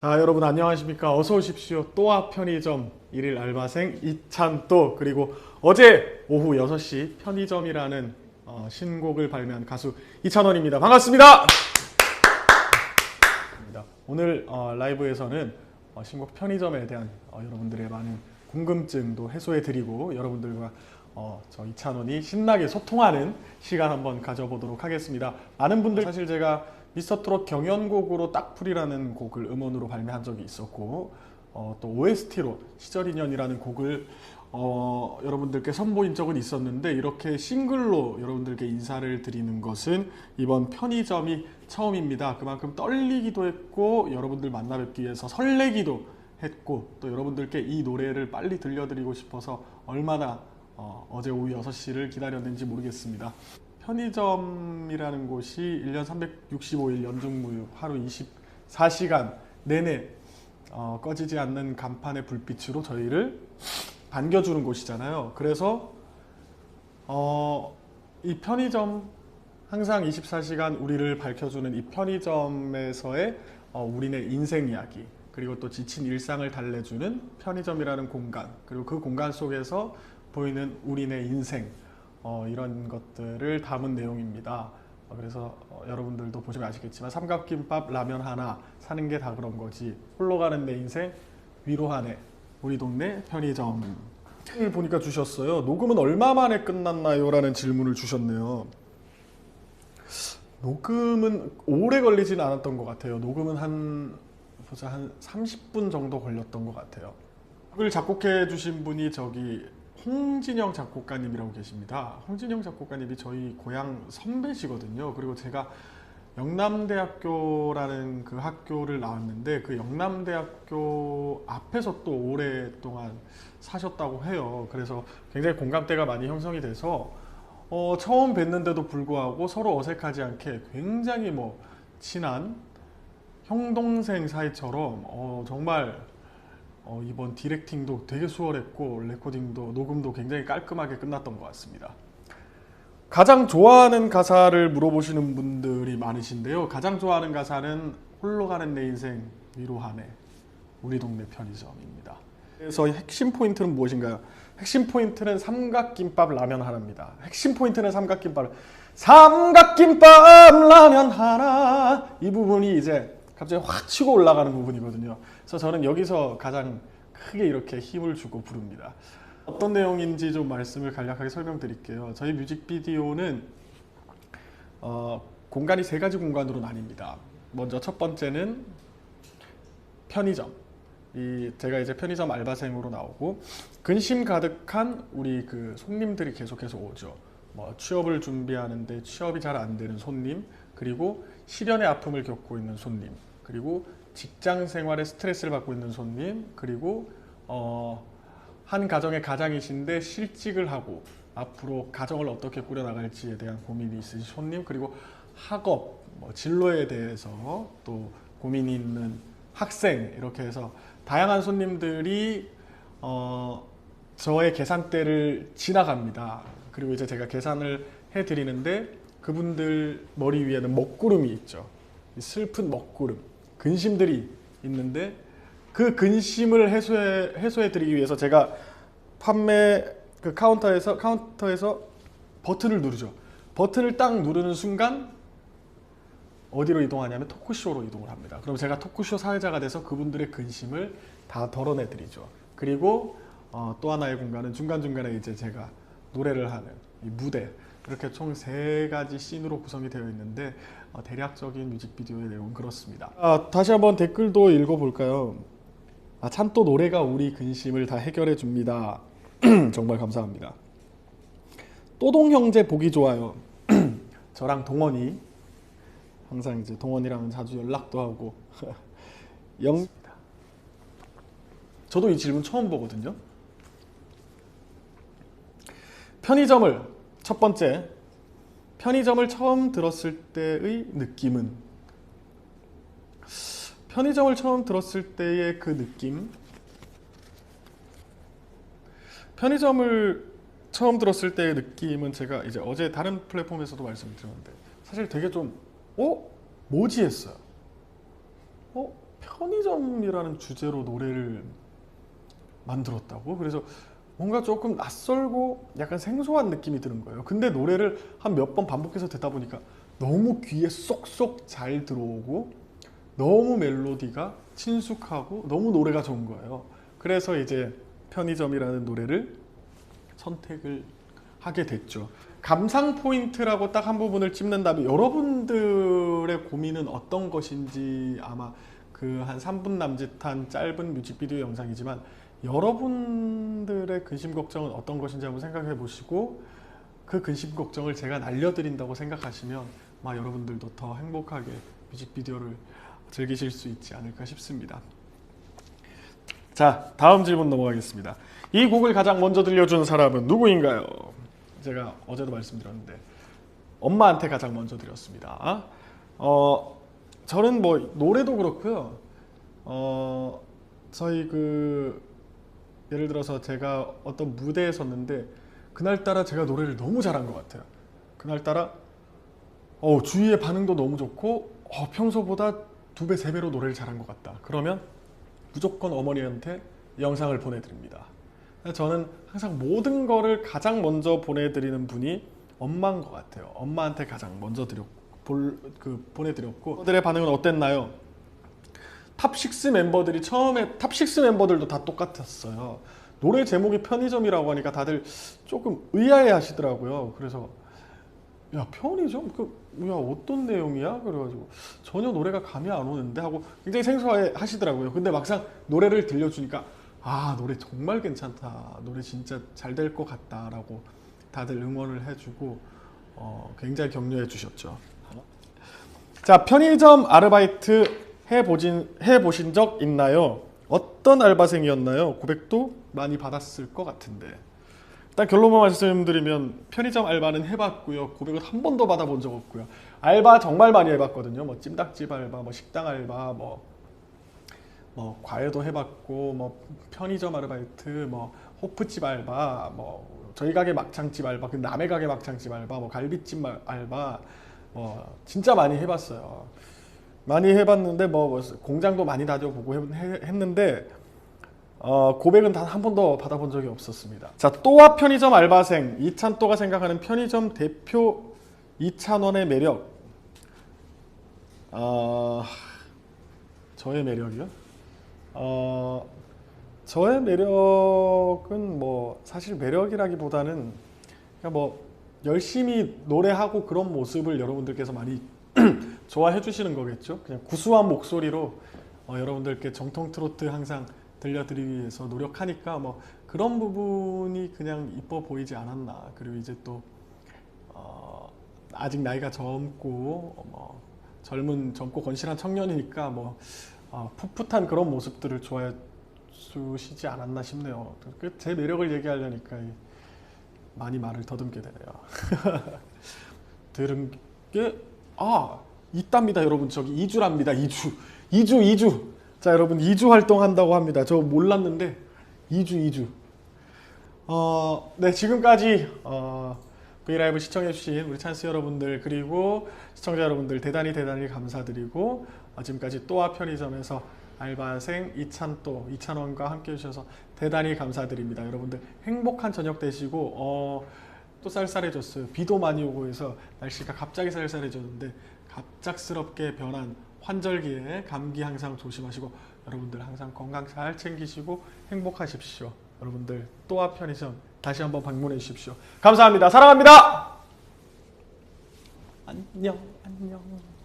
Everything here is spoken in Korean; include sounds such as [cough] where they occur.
자, 여러분 안녕하십니까? 어서 오십시오. 또아 편의점 일일 알바생 이찬또 그리고 어제 오후 6시 편의점이라는 어, 신곡을 발매한 가수 이찬원입니다. 반갑습니다. 오늘 어, 라이브에서는 어, 신곡 편의점에 대한 어, 여러분들의 많은 궁금증도 해소해 드리고 여러분들과 어, 저 이찬원이 신나게 소통하는 시간 한번 가져보도록 하겠습니다. 많은 분들 사실 제가 미스터 트롯 경연곡으로 딱풀이라는 곡을 음원으로 발매한 적이 있었고 어, 또 OST로 시절 인연이라는 곡을 어, 여러분들께 선보인 적은 있었는데 이렇게 싱글로 여러분들께 인사를 드리는 것은 이번 편의점이 처음입니다. 그만큼 떨리기도 했고 여러분들 만나 뵙기 위해서 설레기도 했고 또 여러분들께 이 노래를 빨리 들려드리고 싶어서 얼마나 어, 어제 오후 6시를 기다렸는지 모르겠습니다. 편의점이라는 곳이 1년 365일 연중무휴 하루 24시간 내내 어, 꺼지지 않는 간판의 불빛으로 저희를 반겨주는 곳이잖아요. 그래서 어, 이 편의점 항상 24시간 우리를 밝혀주는 이 편의점에서의 어, 우리네 인생 이야기 그리고 또 지친 일상을 달래주는 편의점이라는 공간 그리고 그 공간 속에서 보이는 우리네 인생 어, 이런 것들을 담은 내용입니다. 어, 그래서 어, 여러분들도 보시면 아시겠지만 삼각김밥 라면 하나 사는 게 다 그런 거지 홀로 가는 내 인생 위로하네 우리 동네 편의점 을 보니까 주셨어요. 녹음은 얼마 만에 끝났나요? 라는 질문을 주셨네요. 녹음은 오래 걸리진 않았던 것 같아요. 녹음은 한 보자 한 30분 정도 걸렸던 것 같아요. 곡을 작곡해 주신 분이 저기 홍진영 작곡가님이라고 계십니다. 홍진영 작곡가님이 저희 고향 선배시거든요. 그리고 제가 영남대학교라는 그 학교를 나왔는데 그 영남대학교 앞에서 또 오랫동안 사셨다고 해요. 그래서 굉장히 공감대가 많이 형성이 돼서 어, 처음 뵀는데도 불구하고 서로 어색하지 않게 굉장히 뭐 친한 형 동생 사이처럼 어, 정말 어, 이번 디렉팅도 되게 수월했고 레코딩도 녹음도 굉장히 깔끔하게 끝났던 것 같습니다. 가장 좋아하는 가사를 물어보시는 분들이 많으신데요. 가장 좋아하는 가사는 홀로 가는 내 인생 위로하네 우리 동네 편의점입니다. 그래서 핵심 포인트는 무엇인가요? 핵심 포인트는 삼각김밥 라면 하나입니다. 핵심 포인트는 삼각김밥 삼각김밥 라면 하나 이 부분이 이제 갑자기 확 치고 올라가는 부분이거든요. 그래서 저는 여기서 가장 크게 이렇게 힘을 주고 부릅니다. 어떤 내용인지 좀 말씀을 간략하게 설명드릴게요. 저희 뮤직비디오는 어, 공간이 세 가지 공간으로 나뉩니다. 먼저 첫 번째는 편의점. 이 제가 이제 편의점 알바생으로 나오고 근심 가득한 우리 그 손님들이 계속해서 오죠. 뭐 취업을 준비하는데 취업이 잘 안 되는 손님, 그리고 실연의 아픔을 겪고 있는 손님, 그리고 직장 생활에 스트레스를 받고 있는 손님, 그리고 어, 한 가정의 가장이신데 실직을 하고 앞으로 가정을 어떻게 꾸려나갈지에 대한 고민이 있으신 손님, 그리고 학업, 뭐 진로에 대해서 또 고민이 있는 학생 이렇게 해서 다양한 손님들이 어, 저의 계산대를 지나갑니다. 그리고 이제 제가 계산을 해드리는데 그분들 머리 위에는 먹구름이 있죠. 이 슬픈 먹구름, 근심들이 있는데 그 근심을 해소해 해소해 드리기 위해서 제가 판매 그 카운터에서 카운터에서 버튼을 누르죠. 버튼을 딱 누르는 순간 어디로 이동하냐면 토크쇼로 이동을 합니다. 그럼 제가 토크쇼 사회자가 돼서 그분들의 근심을 다 덜어내 드리죠. 그리고 어, 또 하나의 공간은 중간 중간에 이제 제가 노래를 하는 이 무대 이렇게 총 세 가지 씬으로 구성이 되어 있는데 어, 대략적인 뮤직비디오의 내용은 그렇습니다. 아, 다시 한번 댓글도 읽어볼까요? 아, 참 또 노래가 우리 근심을 다 해결해 줍니다. [clears throat] 정말 감사합니다. 또동 형제 보기 좋아요. [clears throat] 저랑 동원이 항상 이제 동원이랑 자주 연락도 하고 [laughs] 영 저도 이 질문 처음 보거든요. 편의점을 첫 번째 편의점을 처음 들었을 때의 느낌은 편의점을 처음 들었을 때의 그 느낌 편의점을 처음 들었을 때의 느낌은 제가 이제 어제 다른 플랫폼에서도 말씀드렸는데 사실 되게 좀 어? 뭐지 했어요. 어? 편의점이라는 주제로 노래를 만들었다고? 그래서 뭔가 조금 낯설고 약간 생소한 느낌이 드는 거예요. 근데 노래를 한 몇 번 반복해서 듣다 보니까 너무 귀에 쏙쏙 잘 들어오고 너무 멜로디가 친숙하고 너무 노래가 좋은 거예요. 그래서 이제 편의점이라는 노래를 선택을 하게 됐죠. 감상 포인트라고 딱 한 부분을 찝는다면 여러분들의 고민은 어떤 것인지 아마 그 한 3분 남짓한 짧은 뮤직비디오 영상이지만 여러분들의 근심 걱정은 어떤 것인지 한번 생각해 보시고 그 근심 걱정을 제가 날려드린다고 생각하시면 아마 여러분들도 더 행복하게 뮤직비디오를 즐기실 수 있지 않을까 싶습니다. 자, 다음 질문 넘어가겠습니다. 이 곡을 가장 먼저 들려준 사람은 누구인가요? 제가 어제도 말씀드렸는데 엄마한테 가장 먼저 드렸습니다. 어, 저는 뭐 노래도 그렇고요. 어, 저희 그 예를 들어서 제가 어떤 무대에 섰는데 그날따라 제가 노래를 너무 잘한 것 같아요. 그날따라 어, 주위의 반응도 너무 좋고 어, 평소보다 두 배, 세 배로 노래를 잘한 것 같다. 그러면 무조건 어머니한테 영상을 보내드립니다. 저는 항상 모든 거를 가장 먼저 보내드리는 분이 엄마인 것 같아요. 엄마한테 가장 먼저 드렸, 볼, 그 보내드렸고 그들의 반응은 어땠나요? 탑6 멤버들이 처음에 탑6 멤버들도 다 똑같았어요. 노래 제목이 편의점이라고 하니까 다들 조금 의아해 하시더라고요. 그래서 야 편의점? 그야 어떤 내용이야? 그래가지고 전혀 노래가 감이 안 오는데 하고 굉장히 생소해 하시더라고요. 근데 막상 노래를 들려주니까 아 노래 정말 괜찮다. 노래 진짜 잘 될 것 같다 라고 다들 응원을 해주고 어, 굉장히 격려해 주셨죠. 자 편의점 아르바이트 해보진 해보신 적 있나요? 어떤 알바생이었나요? 고백도 많이 받았을 것 같은데. 일단 결론만 말씀드리면 편의점 알바는 해봤고요. 고백은 한 번도 받아본 적 없고요. 알바 정말 많이 해봤거든요. 뭐 찜닭집 알바, 뭐 식당 알바, 뭐, 뭐 과외도 해봤고, 뭐 편의점 아르바이트, 뭐 호프집 알바, 뭐 저희 가게 막창집 알바, 그 남의 가게 막창집 알바, 뭐 갈비집 마- 알바, 뭐 진짜 많이 해봤어요. 많이 해봤는데 뭐 공장도 많이 다녀보고 했는데 어, 고백은 단 한 번도 받아본 적이 없었습니다. 자, 또와 편의점 알바생 이찬또가 생각하는 편의점 대표 이찬원의 매력. 어, 저의 매력이요? 어, 저의 매력은 뭐 사실 매력이라기보다는 그냥 뭐 열심히 노래하고 그런 모습을 여러분들께서 많이 [clears throat] 좋아해 주시는 거겠죠. 그냥 구수한 목소리로 어, 여러분들께 정통 트로트 항상 들려드리기 위해서 노력하니까 뭐 그런 부분이 그냥 이뻐 보이지 않았나. 그리고 이제 또 어, 아직 나이가 젊고 어, 뭐 젊은 젊고 건실한 청년이니까 뭐 어, 풋풋한 그런 모습들을 좋아해 주시지 않았나 싶네요. 그제 매력을 얘기하려니까 이- 많이 말을 더듬게 되네요. [laughs] 들은 게 아, 있답니다, 여러분. 저기 2주랍니다. 2주. 2주, 2주. 자, 여러분 2주 활동한다고 합니다. 저 몰랐는데 2주, 2주. 어, 네, 지금까지 어, 브이라이브 시청해주신 우리 찬스 여러분들 그리고 시청자 여러분들 대단히 대단히 감사드리고 어, 지금까지 또아 편의점에서 알바생 이찬또 이찬원과 함께 해주셔서 대단히 감사드립니다. 여러분들 행복한 저녁 되시고 어, 또 쌀쌀해졌어요. 비도 많이 오고 해서 날씨가 갑자기 쌀쌀해졌는데 갑작스럽게 변한 환절기에 감기 항상 조심하시고 여러분들 항상 건강 잘 챙기시고 행복하십시오. 여러분들 또아 편의점 다시 한번 방문해 주십시오. 감사합니다. 사랑합니다. 안녕 안녕.